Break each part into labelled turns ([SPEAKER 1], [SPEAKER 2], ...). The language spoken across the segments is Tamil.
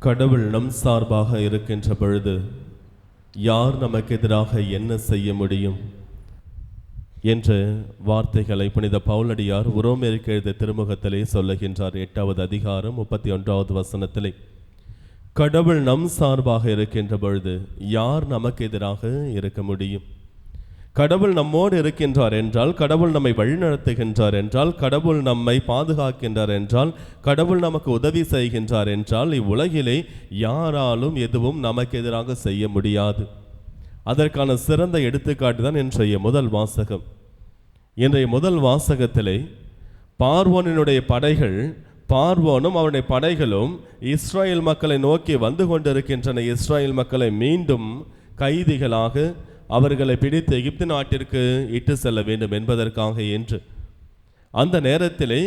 [SPEAKER 1] கடவுள் நம் சார்பாக இருக்கின்ற பொழுது யார் நமக்கு எதிராக என்ன செய்ய முடியும்? என்ற வார்த்தைகளை புனித பவுலடியார் உரோமேற்கு எழுத திருமுகத்திலே சொல்லுகின்றார். எட்டாவது அதிகாரம் முப்பத்தி ஒன்றாவது வசனத்திலே. கடவுள் நம் சார்பாக இருக்கின்ற பொழுது யார் நமக்கு எதிராக இருக்க முடியும்? கடவுள் நம்மோடு இருக்கின்றார் என்றால் கடவுள் நம்மை வழிநடத்துகின்றார் என்றால் கடவுள் நம்மை பாதுகாக்கின்றார் என்றால் கடவுள் நமக்கு உதவி செய்கின்றார் என்றால் இவ்வுலகிலே யாராலும் எதுவும் நமக்கு எதிராக செய்ய முடியாது. அதற்கான சிறந்த எடுத்துக்காட்டு தான் இன்றைய முதல் வாசகம். இன்றைய முதல் வாசகத்திலே பார்வோனினுடைய படைகள் பார்வோனும் அவனுடைய படைகளும் இஸ்ரேல் மக்களை நோக்கி வந்து கொண்டிருக்கின்றன. இஸ்ரேல் மக்களை மீண்டும் கைதிகளாக அவர்களை பிடித்து எகிப்து நாட்டிற்கு இட்டு செல்ல வேண்டும் என்பதற்காக என்று. அந்த நேரத்திலே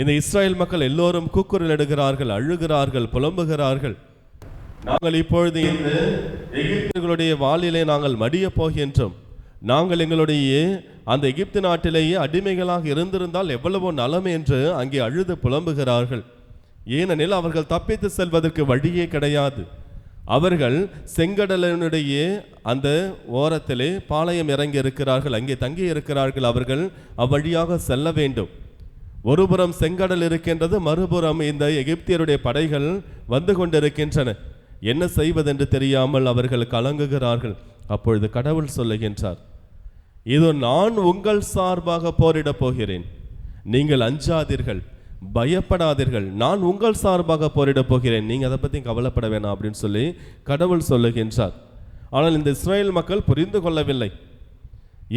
[SPEAKER 1] இந்த இஸ்ரேல் மக்கள் எல்லோரும் கூக்குரலிடுகிறார்கள் அழுகிறார்கள் புலம்புகிறார்கள். நாங்கள் இப்பொழுது இந்த எகிப்தியர்களுடைய வாளிலே நாங்கள் மடிய போகின்றோம். நாங்கள் எங்களுடைய அந்த எகிப்து நாட்டிலேயே அடிமைகளாக இருந்திருந்தால் எவ்வளவோ நலம் என்று அங்கே அழுது புலம்புகிறார்கள். ஏனெனில் அவர்கள் தப்பித்து செல்வதற்கு வழியே கிடையாது. அவர்கள் செங்கடலனுடைய அந்த ஓரத்திலே பாளையம் இறங்கி இருக்கிறார்கள் அங்கே தங்கி இருக்கிறார்கள் அவர்கள். அவ்வழியாக செல்ல வேண்டும். ஒருபுறம் செங்கடல் இருக்கின்றது மறுபுறம் இந்த எகிப்தியருடைய படைகள் வந்து கொண்டிருக்கின்றன. என்ன செய்வதென்று தெரியாமல் அவர்கள் கலங்குகிறார்கள். அப்பொழுது கடவுள் சொல்லுகின்றார் இதோ நான் உங்கள் சார்பாக போரிடப் போகிறேன். நீங்கள் அஞ்சாதீர்கள். பயப்படாதீர்கள். நான் உங்கள் சார்பாக போரிடப் போகிறேன். நீங்கள் அதை பற்றி கவலைப்பட வேணாம் அப்படின்னு சொல்லி கடவுள் சொல்லுகின்றார். ஆனால் இந்த இஸ்ரேல் மக்கள் புரிந்து கொள்ளவில்லை.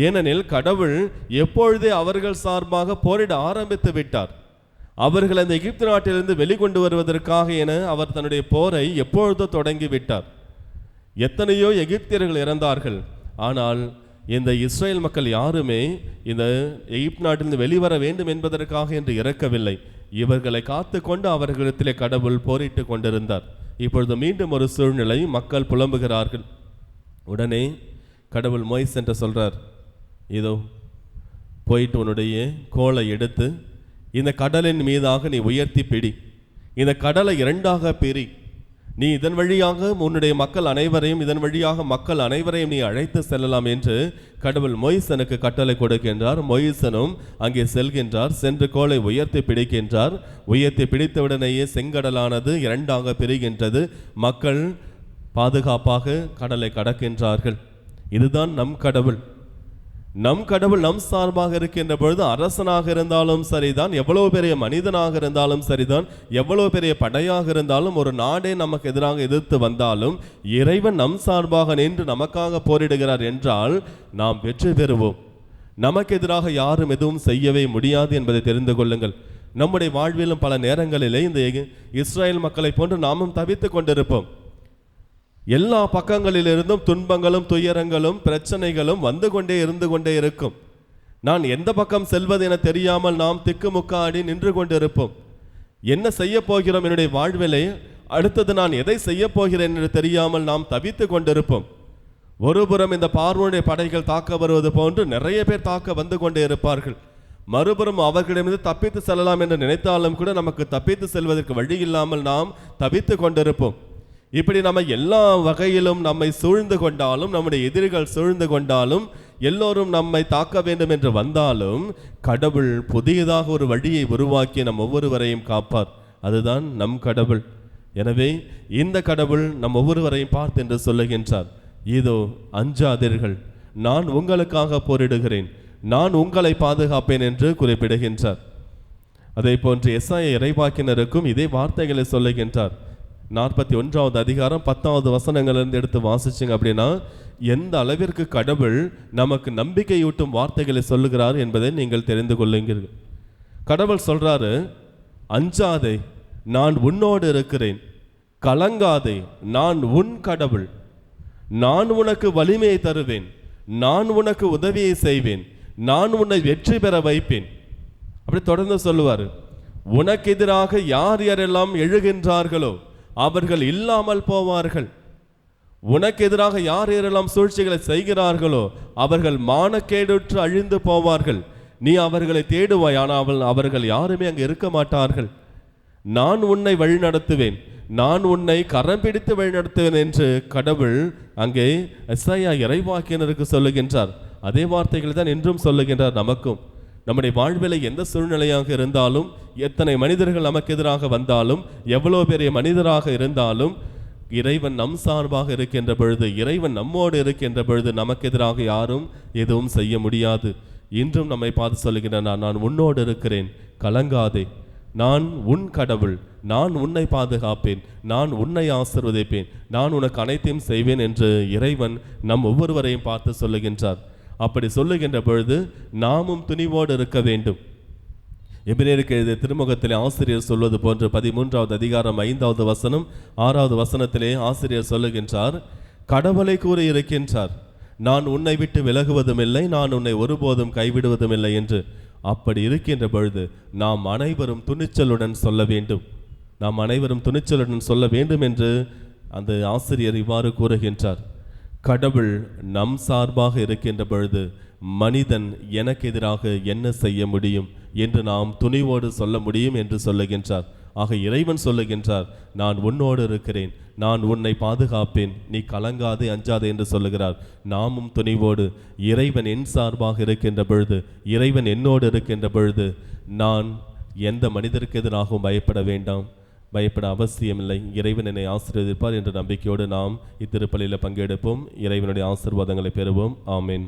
[SPEAKER 1] ஏனெனில் கடவுள் எப்பொழுதே அவர்கள் சார்பாக போரிட ஆரம்பித்து விட்டார். அவர்கள் அந்த எகிப்து நாட்டிலிருந்து வெளிக்கொண்டு வருவதற்காக என அவர் தன்னுடைய போரை எப்பொழுதோ தொடங்கி விட்டார். எத்தனையோ எகிப்தியர்கள் இறந்தார்கள். ஆனால் இந்த இஸ்ரேல் மக்கள் யாருமே இந்த எகிப்து நாட்டிலிருந்து வெளிவர வேண்டும் என்பதற்காக என்று இறக்கவில்லை. இவர்களை காத்து கொண்டு அவர்களிடத்திலே கடவுள் போரிட்டு கொண்டிருந்தார். இப்பொழுது மீண்டும் ஒரு சூழ்நிலை மக்கள் புலம்புகிறார்கள். உடனே கடவுள் மொய்ஸ் என்று சொல்கிறார் இதோ போயிட்டு உன்னுடைய கோலை எடுத்து இந்த கடலின் மீதாக நீ உயர்த்தி பிடி. இந்த கடலை இரண்டாக பிரி. நீ இதன் வழியாக உன்னுடைய மக்கள் அனைவரையும் இதன் வழியாக மக்கள் அனைவரையும் நீ அழைத்து செல்லலாம் என்று கடவுள் மொய்சனுக்கு கட்டளை கொடுக்கின்றார். மொய்சனும் அங்கே செல்கின்றார். சென்று கோலை உயர்த்தி பிடிக்கின்றார். உயர்த்தி பிடித்தவுடனேயே செங்கடலானது இரண்டாக பிரிகின்றது. மக்கள் பாதுகாப்பாக கடலை கடக்கின்றார்கள். இதுதான் நம் கடவுள். நம் கடவுள் நம் சார்பாக இருக்கின்ற பொழுது அரசனாக இருந்தாலும் சரிதான் எவ்வளவு பெரிய மனிதனாக இருந்தாலும் சரிதான் எவ்வளவு பெரிய படையாக இருந்தாலும் ஒரு நாடே நமக்கு எதிராக எதிர்த்து வந்தாலும் இறைவன் நம் சார்பாக நின்று நமக்காக போரிடுகிறார் என்றால் நாம் வெற்றி பெறுவோம். நமக்கு எதிராக யாரும் எதுவும் செய்யவே முடியாது என்பதை தெரிந்து கொள்ளுங்கள். நம்முடைய வாழ்விலும் பல நேரங்களிலே இந்த இஸ்ரேல் மக்களை போன்று நாமும் தவித்துக் கொண்டிருப்போம். எல்லா பக்கங்களிலிருந்தும் துன்பங்களும் துயரங்களும் பிரச்சனைகளும் வந்து கொண்டே இருந்து கொண்டே இருக்கும். நான் எந்த பக்கம் செல்வது என தெரியாமல் நாம் திக்குமுக்காடி நின்று கொண்டிருப்போம். என்ன செய்ய போகிறோம் என்னுடைய வாழ்விலே? அடுத்தது நான் எதை செய்ய போகிறேன் என்று தெரியாமல் நாம் தவித்து கொண்டிருப்போம். ஒருபுறம் இந்த பார்வோனுடைய படைகள் தாக்க வருவது போன்று நிறைய பேர் தாக்க வந்து கொண்டே இருப்பார்கள். மறுபுறம் அவர்களிடமிருந்து தப்பித்து செல்லலாம் என்று நினைத்தாலும் கூட நமக்கு தப்பித்து செல்வதற்கு வழி இல்லாமல் நாம் தவித்து கொண்டிருப்போம். இப்படி நம்ம எல்லா வகையிலும் நம்மை சூழ்ந்து கொண்டாலும் நம்முடைய எதிரிகள் சூழ்ந்து கொண்டாலும் எல்லோரும் நம்மை தாக்க வேண்டும் என்று வந்தாலும் கடவுள் புதியதாக ஒரு வழியை உருவாக்கி நம் ஒவ்வொருவரையும் காப்பார். அதுதான் நம் கடவுள். எனவே இந்த கடவுள் நம் ஒவ்வொருவரையும் பார்த்து என்று சொல்லுகின்றார் இதோ அஞ்சாதீர்கள் நான் உங்களுக்காக போரிடுகிறேன். நான் உங்களை பாதுகாப்பேன் என்று குறிப்பிடுகின்றார். அதே போன்று எஸ்ஐ இறைவாக்கினருக்கும் இதே வார்த்தைகளை சொல்லுகின்றார். நாற்பத்தி ஒன்றாவது அதிகாரம் பத்தாவது வசனங்களிலிருந்து எடுத்து வாசிச்சிங்க. அப்படின்னா எந்த அளவிற்கு கடவுள் நமக்கு நம்பிக்கையூட்டும் வார்த்தைகளை சொல்லுகிறார் என்பதை நீங்கள் தெரிந்து கொள்ளுங்கள். கடவுள் சொல்கிறாரு அஞ்சாதே நான் உன்னோடு இருக்கிறேன். கலங்காதே நான் உன் கடவுள். நான் உனக்கு வலிமையை தருவேன். நான் உனக்கு உதவியை செய்வேன். நான் உன்னை வெற்றி பெற வைப்பேன். அப்படி தொடர்ந்து சொல்லுவார். உனக்கு எதிராக யார் யாரெல்லாம் எழுகின்றார்களோ அவர்கள் இல்லாமல் போவார்கள். உனக்கு எதிராக யார் யாரெல்லாம் சூழ்ச்சிகளை செய்கிறார்களோ அவர்கள் மானக்கேடுற்று அழிந்து போவார்கள். நீ அவர்களை தேடுவாய் ஆனால் அவர்கள் யாருமே அங்கு இருக்க மாட்டார்கள். நான் உன்னை வழிநடத்துவேன். நான் உன்னை கரம் பிடித்து வழிநடத்துவேன் என்று கடவுள் அங்கே எஸ்ஐயா இறைவாக்கினருக்கு சொல்லுகின்றார். அதே வார்த்தைகளை தான் இன்றும் சொல்லுகின்றார் நமக்கும். நம்முடைய வாழ்வில் எந்த சூழ்நிலையாக இருந்தாலும் எத்தனை மனிதர்கள் நமக்கு எதிராக வந்தாலும் எவ்வளோ பெரிய மனிதராக இருந்தாலும் இறைவன் நம் சார்பாக இருக்கின்ற பொழுது இறைவன் நம்மோடு இருக்கின்ற பொழுது நமக்கு எதிராக யாரும் எதுவும் செய்ய முடியாது. இன்றும் நம்மை பார்த்து சொல்லுகின்றன நான் உன்னோடு இருக்கிறேன். கலங்காதே. நான் உன் கடவுள். நான் உன்னை பாதுகாப்பேன். நான் உன்னை ஆசிர்வதிப்பேன். நான் உனக்கு அனைத்தையும் செய்வேன் என்று இறைவன் நம் ஒவ்வொருவரையும் பார்த்து சொல்லுகின்றார். அப்படி சொல்லுகின்ற பொழுது நாமும் துணிவோடு இருக்க வேண்டும். எபிரேருக்கு எழுதிய திருமுகத்திலே ஆசிரியர் சொல்வது போன்று பதிமூன்றாவது அதிகாரம் ஐந்தாவது வசனம் ஆறாவது வசனத்திலே ஆசிரியர் சொல்லுகின்றார் கடவுளை கூற இருக்கின்றார். நான் உன்னை விட்டு விலகுவதும் இல்லை நான் உன்னை ஒருபோதும் கைவிடுவதும் இல்லை என்று அப்படி இருக்கின்ற பொழுது நாம் அனைவரும் துணிச்சலுடன் சொல்ல வேண்டும். நாம் அனைவரும் துணிச்சலுடன் சொல்ல வேண்டும் என்று அந்த ஆசிரியர் இவ்வாறு கூறுகின்றார். கடவுள் நம் சார்பாக இருக்கின்ற பொழுது மனிதன் எனக்கு எதிராக என்ன செய்ய முடியும் என்று நாம் துணிவோடு சொல்ல முடியும் என்று சொல்லுகின்றார். ஆக இறைவன் சொல்லுகின்றார் நான் உன்னோடு இருக்கிறேன் நான் உன்னை பாதுகாப்பேன் நீ கலங்காதே அஞ்சாதே என்று சொல்லுகிறார். நாமும் துணிவோடு இறைவன் என் சார்பாக இருக்கின்ற பொழுது இறைவன் என்னோடு இருக்கின்ற பொழுது நான் எந்த மனிதருக்கு எதிராகவும் பயப்பட வேண்டாம். பயப்பட அவசியமில்லை. இறைவன் என்னை ஆசீர்வதிப்பார் என்ற நம்பிக்கையோடு நாம் இத்திருப்பலியில் பங்கெடுப்போம். இறைவனுடைய ஆசீர்வாதங்களை பெறுவோம். ஆமீன்.